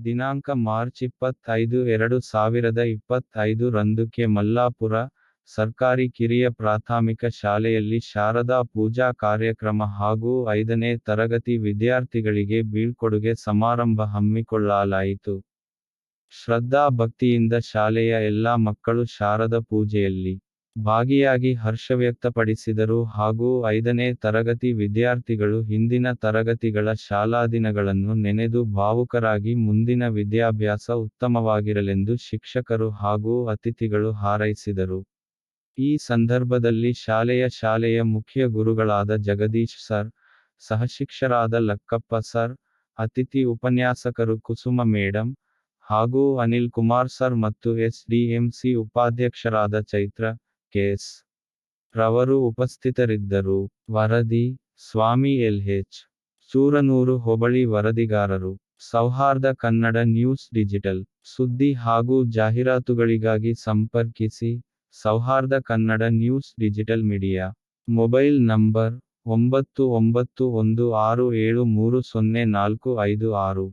ದಿನಾಂಕ ಮಾರ್ಚ್ ಇಪ್ಪತ್ತೈದು ಎರಡು ಸಾವಿರದ ಇಪ್ಪತ್ತೈದು ರಂದು ಕೆ ಮಲ್ಲಾಪುರ ಸರ್ಕಾರಿ ಕಿರಿಯ ಪ್ರಾಥಮಿಕ ಶಾಲೆಯಲ್ಲಿ ಶಾರದಾ ಪೂಜಾ ಕಾರ್ಯಕ್ರಮ ಹಾಗೂ ಐದನೇ ತರಗತಿ ವಿದ್ಯಾರ್ಥಿಗಳಿಗೆ ಬೀಳ್ಕೊಡುಗೆ ಸಮಾರಂಭ ಹಮ್ಮಿಕೊಳ್ಳಲಾಯಿತು. ಶ್ರದ್ಧಾ ಭಕ್ತಿಯಿಂದ ಶಾಲೆಯ ಎಲ್ಲಾ ಮಕ್ಕಳು ಶಾರದ ಪೂಜೆಯಲ್ಲಿ ಭಾಗಿಯಾಗಿ ಹರ್ಷ ವ್ಯಕ್ತಪಡಿಸಿದರು ಹಾಗೂ ಐದನೇ ತರಗತಿ ವಿದ್ಯಾರ್ಥಿಗಳು ಹಿಂದಿನ ತರಗತಿಗಳ ಶಾಲಾ ದಿನಗಳನ್ನು ನೆನೆದು ಭಾವುಕರಾಗಿ ಮುಂದಿನ ವಿದ್ಯಾಭ್ಯಾಸ ಉತ್ತಮವಾಗಿರಲೆಂದು ಶಿಕ್ಷಕರು ಹಾಗೂ ಅತಿಥಿಗಳು ಹಾರೈಸಿದರು. ಈ ಸಂದರ್ಭದಲ್ಲಿ ಶಾಲೆಯ ಶಾಲೆಯ ಮುಖ್ಯ ಗುರುಗಳಾದ ಜಗದೀಶ್ ಸರ್, ಸಹಶಿಕ್ಷರಾದ ಲಕ್ಕಪ್ಪ ಸರ್, ಅತಿಥಿ ಉಪನ್ಯಾಸಕರು ಕುಸುಮ ಮೇಡಂ ಹಾಗೂ ಅನಿಲ್ ಕುಮಾರ್ ಸರ್ ಮತ್ತು ಎಸ್ಡಿಎಂಸಿ ಉಪಾಧ್ಯಕ್ಷರಾದ ಚೈತ್ರ ಕೆಎಸ್ ರವರು ಉಪಸ್ಥಿತರಿದ್ದರು. ವರದಿ, ಸ್ವಾಮಿ ಎಲ್ಹೆಚ್ ಸೂರನೂರು ಹೋಬಳಿ ವರದಿಗಾರರು. ಸೌಹಾರ್ದ ಕನ್ನಡ ನ್ಯೂಸ್ ಡಿಜಿಟಲ್. ಸುದ್ದಿ ಹಾಗೂ ಜಾಹೀರಾತುಗಳಿಗಾಗಿ ಸಂಪರ್ಕಿಸಿ Souharda Kannada news digital media. Mobile number, ಒಂಬತ್ತು ಒಂಬತ್ತು ಒಂದು ಆರು ಏಳು ಮೂರು ಸೊನ್ನೆ ನಾಲ್ಕು ಐದು ಆರು.